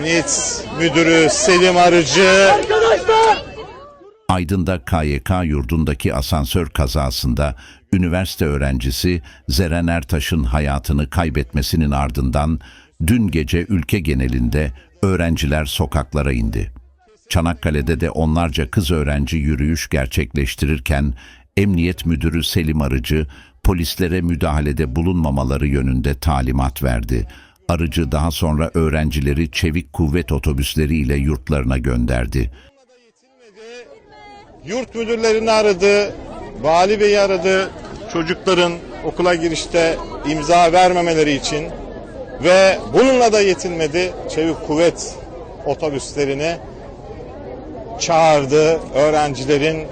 Emniyet Müdürü Selim Arıcı Aydın'da KYK yurdundaki asansör kazasında üniversite öğrencisi Zeren Ertaş'ın hayatını kaybetmesinin ardından dün gece ülke genelinde öğrenciler sokaklara indi. Çanakkale'de de onlarca kız öğrenci yürüyüş gerçekleştirirken Emniyet Müdürü Selim Arıcı polislere müdahalede bulunmamaları yönünde talimat verdi. Arıcı daha sonra öğrencileri çevik kuvvet otobüsleriyle yurtlarına gönderdi. yurt müdürlerini aradı, vali beyi aradı, çocukların okula girişte imza vermemeleri için ve bununla da yetinmedi. Çevik kuvvet otobüslerini çağırdı. Öğrencilerin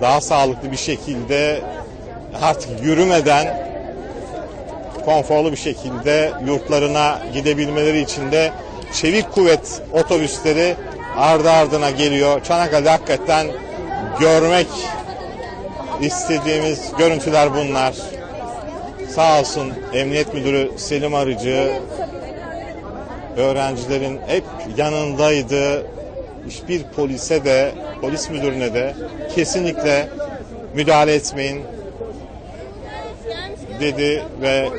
daha sağlıklı bir şekilde artık yürümeden konforlu bir şekilde yurtlarına gidebilmeleri için de çevik kuvvet otobüsleri ardı ardına geliyor. Çanakkale'de hakikaten görmek istediğimiz görüntüler bunlar. Sağ olsun Emniyet Müdürü Selim Arıcı öğrencilerin hep yanındaydı. Hiçbir polise de, polis müdürüne de kesinlikle müdahale etmeyin dedi ve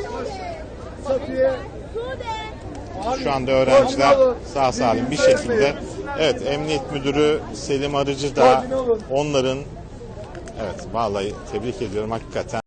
şu anda öğrenciler sağ salim bir şekilde evet emniyet müdürü Selim Arıcı da onların evet vallahi tebrik ediyorum hakikaten